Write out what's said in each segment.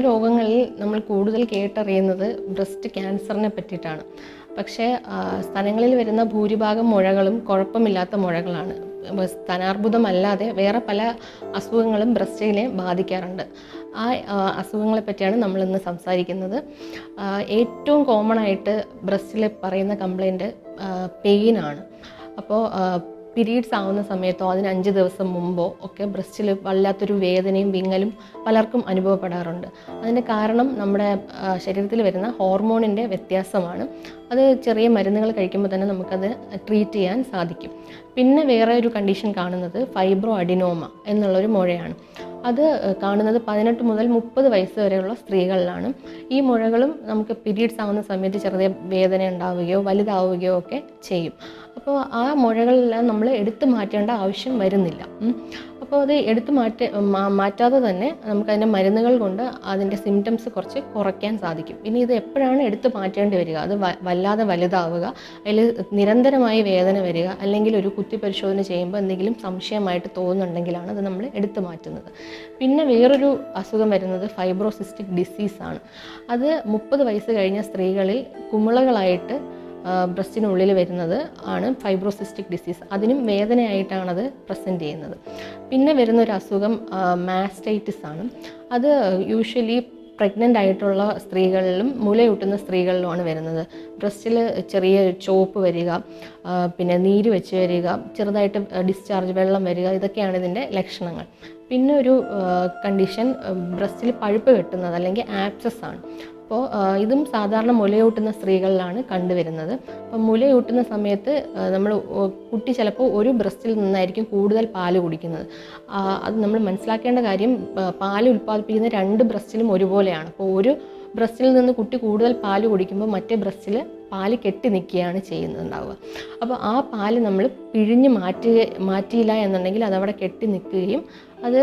രോഗങ്ങളിൽ നമ്മൾ കൂടുതൽ കേട്ടറിയുന്നത് ബ്രസ്റ്റ് ക്യാൻസറിനെ പറ്റിയിട്ടാണ്. പക്ഷേ സ്ഥലങ്ങളിൽ വരുന്ന ഭൂരിഭാഗം മുഴകളും കുഴപ്പമില്ലാത്ത മുഴകളാണ്. സ്ഥാനാർബുദമല്ലാതെ വേറെ പല അസുഖങ്ങളും ബ്രസ്റ്റിനെ ബാധിക്കാറുണ്ട്. ആ, അസുഖങ്ങളെ പറ്റിയാണ് നമ്മൾ ഇന്ന് സംസാരിക്കുന്നത് ഏറ്റവും കോമൺ ആയിട്ട് ബ്രസ്റ്റിൽ പറയുന്ന കംപ്ലൈന്റ് പെയിനാണ്. അപ്പോൾ പീരീഡ്സ് ആവുന്ന സമയത്തോ അതിന് അഞ്ച് ദിവസം മുമ്പോ ഒക്കെ ബ്രസ്റ്റിൽ വല്ലാത്തൊരു വേദനയും വിങ്ങലും പലർക്കും അനുഭവപ്പെടാറുണ്ട്. അതിന്റെ കാരണം നമ്മുടെ ശരീരത്തിൽ വരുന്ന ഹോർമോണിന്റെ വ്യത്യാസമാണ്. അത് ചെറിയ മരുന്നുകൾ കഴിക്കുമ്പോൾ തന്നെ നമുക്കത് ട്രീറ്റ് ചെയ്യാൻ സാധിക്കും. പിന്നെ വേറെ ഒരു കണ്ടീഷൻ കാണുന്നത് ഫൈബ്രോ അഡിനോമ എന്നുള്ളൊരു മുഴയാണ്. അത് കാണുന്നത് പതിനെട്ട് മുതൽ മുപ്പത് വയസ്സ് വരെയുള്ള സ്ത്രീകളിലാണ്. ഈ മുഴകളും നമുക്ക് പീരീഡ്സ് ആവുന്ന സമയത്ത് ചെറിയ വേദന ഉണ്ടാവുകയോ വലുതാവുകയോ ഒക്കെ ചെയ്യും. അപ്പോൾ ആ മുഴകളെല്ലാം നമ്മൾ എടുത്തു മാറ്റേണ്ട ആവശ്യം വരുന്നില്ല. അപ്പോൾ അത് എടുത്തു മാറ്റ മാറ്റാതെ തന്നെ നമുക്ക് അതിന്റെ മരുന്നുകൾ കൊണ്ട് അതിന്റെ സിംറ്റംസ് കുറച്ച് കുറയ്ക്കാൻ സാധിക്കും. ഇനി ഇത് എപ്പോഴാണ് എടുത്തു മാറ്റേണ്ടി വരിക? അത് വല്ലാതെ വലുതാവുക അതിൽ നിരന്തരമായി വേദന വരിക അല്ലെങ്കിൽ ഒരു കുത്തി പരിശോധന ചെയ്യുമ്പോൾ എന്തെങ്കിലും സംശയമായിട്ട് തോന്നുന്നുണ്ടെങ്കിലാണ് അത് നമ്മൾ എടുത്തു മാറ്റുന്നത്. പിന്നെ വേറൊരു അസുഖം വരുന്നത് ഫൈബ്രോസിസ്റ്റിക് ഡിസീസാണ് അത് മുപ്പത് വയസ്സ് കഴിഞ്ഞ സ്ത്രീകളിൽ കുമിളകളായിട്ട് ബ്രസ്റ്റിനുള്ളിൽ വരുന്നത് ആണ് ഫൈബ്രോസിസ്റ്റിക് ഡിസീസ്. അതിനും വേദനയായിട്ടാണ് അത് പ്രസന്റ് ചെയ്യുന്നത്. പിന്നെ വരുന്ന ഒരു അസുഖം മാസ്റ്റൈറ്റിസ് ആണ്. അത് യൂഷ്വലി പ്രഗ്നന്റ് ആയിട്ടുള്ള സ്ത്രീകളിലും മുലയൂട്ടുന്ന സ്ത്രീകളിലുമാണ് വരുന്നത്. ബ്രസ്റ്റിൽ ചെറിയ ചോപ്പ് വരിക പിന്നെ നീര് വെച്ച് വരിക ചെറുതായിട്ട് ഡിസ്ചാർജ് വെള്ളം വരിക ഇതൊക്കെയാണ് ഇതിന്റെ ലക്ഷണങ്ങൾ. പിന്നെ ഒരു കണ്ടീഷൻ ബ്രസ്റ്റിൽ പഴുപ്പ് കെട്ടുന്നത് അല്ലെങ്കിൽ ആപ്സസ് ആണ്. അപ്പോൾ ഇതും സാധാരണ മുലയൂട്ടുന്ന സ്ത്രീകളിലാണ് കണ്ടുവരുന്നത്. അപ്പം മുലയൂട്ടുന്ന സമയത്ത് നമ്മൾ കുട്ടി ചിലപ്പോൾ ഒരു ബ്രസ്റ്റിൽ നിന്നായിരിക്കും കൂടുതൽ പാൽ കുടിക്കുന്നത്. അത് നമ്മൾ മനസ്സിലാക്കേണ്ട കാര്യം പാൽ ഉൽപ്പാദിപ്പിക്കുന്ന രണ്ട് ബ്രസ്റ്റിലും ഒരുപോലെയാണ്. അപ്പോൾ ഒരു ബ്രസ്റ്റിൽ നിന്ന് കുട്ടി കൂടുതൽ പാൽ കുടിക്കുമ്പോൾ മറ്റേ ബ്രസ്റ്റിൽ പാൽ കെട്ടി നിൽക്കുകയാണ് ചെയ്യുന്നുണ്ടാവുക അപ്പോൾ ആ പാൽ നമ്മൾ പിഴിഞ്ഞ് മാറ്റുക മാറ്റിയില്ല എന്നുണ്ടെങ്കിൽ അതവിടെ കെട്ടി നിൽക്കുകയും അത്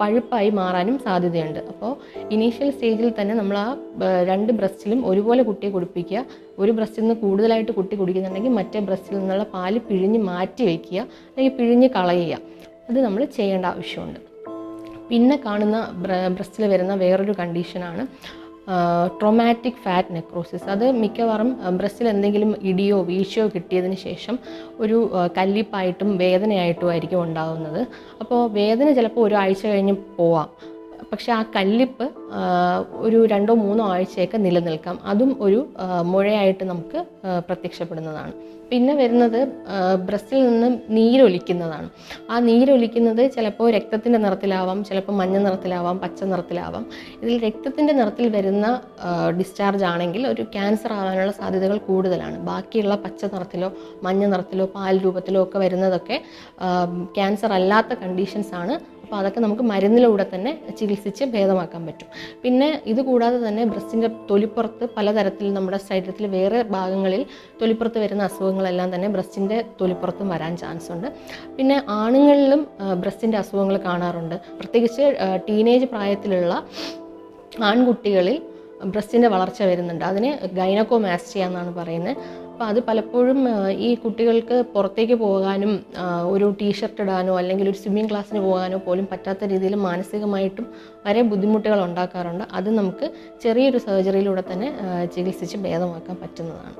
പഴുപ്പായി മാറാനും സാധ്യതയുണ്ട്. അപ്പോൾ ഇനീഷ്യൽ സ്റ്റേജിൽ തന്നെ നമ്മൾ ആ രണ്ട് ബ്രസ്റ്റിലും ഒരുപോലെ കുട്ടിയെ കുടിപ്പിക്കുക ഒരു ബ്രസ്റ്റിൽ നിന്ന് കൂടുതലായിട്ട് കുട്ടി കുടിക്കുന്നുണ്ടെങ്കിൽ മറ്റേ ബ്രസ്റ്റിൽ നിന്നുള്ള പാൽ പിഴിഞ്ഞ് മാറ്റി വയ്ക്കുക. അല്ലെങ്കിൽ പിഴിഞ്ഞ് കളയുക. അത് നമ്മൾ ചെയ്യേണ്ട ആവശ്യമുണ്ട്. പിന്നെ കാണുന്ന ബ്രസ്റ്റിൽ വരുന്ന വേറൊരു കണ്ടീഷനാണ് ട്രോമാറ്റിക് ഫാറ്റ് നെക്രോസിസ് അത് മിക്കവാറും ബ്രസ്റ്റിൽ എന്തെങ്കിലും ഇടിയോ വീഴ്ചയോ കിട്ടിയതിന് ശേഷം ഒരു കല്ലിപ്പായിട്ടും വേദനയായിട്ടും ആയിരിക്കും ഉണ്ടാകുന്നത് അപ്പോൾ വേദന ചിലപ്പോൾ ഒരാഴ്ച കഴിഞ്ഞ് പോവാം. പക്ഷെ ആ കല്ലിപ്പ് ഒരു രണ്ടോ മൂന്നോ ആഴ്ചയൊക്കെ നിലനിൽക്കാം. അതും ഒരു മുഴയായിട്ട് നമുക്ക് പ്രത്യക്ഷപ്പെടുന്നതാണ്. പിന്നെ വരുന്നത് ബ്രസ്റ്റിൽ നിന്ന് നീരൊലിക്കുന്നതാണ്. ആ നീരൊലിക്കുന്നത് ചിലപ്പോൾ രക്തത്തിന്റെ നിറത്തിലാവാം ചിലപ്പോൾ മഞ്ഞ നിറത്തിലാവാം പച്ച നിറത്തിലാവാം. ഇതിൽ രക്തത്തിന്റെ നിറത്തിൽ വരുന്ന ഡിസ്ചാർജ് ആണെങ്കിൽ ഒരു ക്യാൻസർ ആവാനുള്ള സാധ്യതകൾ കൂടുതലാണ്. ബാക്കിയുള്ള പച്ച നിറത്തിലോ മഞ്ഞ നിറത്തിലോ പാൽ രൂപത്തിലോ ഒക്കെ വരുന്നതൊക്കെ ക്യാൻസർ അല്ലാത്ത കണ്ടീഷൻസ് ആണ് അപ്പോൾ അതൊക്കെ നമുക്ക് മരുന്നിലൂടെ തന്നെ ചികിത്സിച്ച് ഭേദമാക്കാൻ പറ്റും. പിന്നെ ഇത് കൂടാതെ തന്നെ ബ്രസ്റ്റിന്റെ തൊലിപ്പുറത്ത് പലതരത്തിൽ നമ്മുടെ ശരീരത്തിൽ വേറെ ഭാഗങ്ങളിൽ തൊലിപ്പുറത്ത് വരുന്ന അസുഖങ്ങളെല്ലാം തന്നെ ബ്രസ്റ്റിന്റെ തൊലിപ്പുറത്തും വരാൻ ചാൻസ് ഉണ്ട്. പിന്നെ ആണുങ്ങളിലും ബ്രസ്റ്റിന്റെ അസുഖങ്ങൾ കാണാറുണ്ട്. പ്രത്യേകിച്ച് ടീനേജ് പ്രായത്തിലുള്ള ആൺകുട്ടികളിൽ ബ്രസ്റ്റിന്റെ വളർച്ച വരുന്നുണ്ട്. അതിന് ഗൈനക്കോമാസ്റ്റിയ എന്നാണ് പറയുന്നത്. അപ്പോൾ അത് പലപ്പോഴും ഈ കുട്ടികൾക്ക് പുറത്തേക്ക് പോകാനും ഒരു ടീഷർട്ട് ഇടാനോ അല്ലെങ്കിൽ ഒരു സ്വിമ്മിങ് ക്ലാസ്സിന് പോകാനോ പോലും പറ്റാത്ത രീതിയിൽ മാനസികമായിട്ടും വരെ ബുദ്ധിമുട്ടുകൾ ഉണ്ടാക്കാറുണ്ട്. അത് നമുക്ക് ചെറിയൊരു സർജറിയിലൂടെ തന്നെ ചികിത്സിച്ച് ഭേദമാക്കാൻ പറ്റുന്നതാണ്.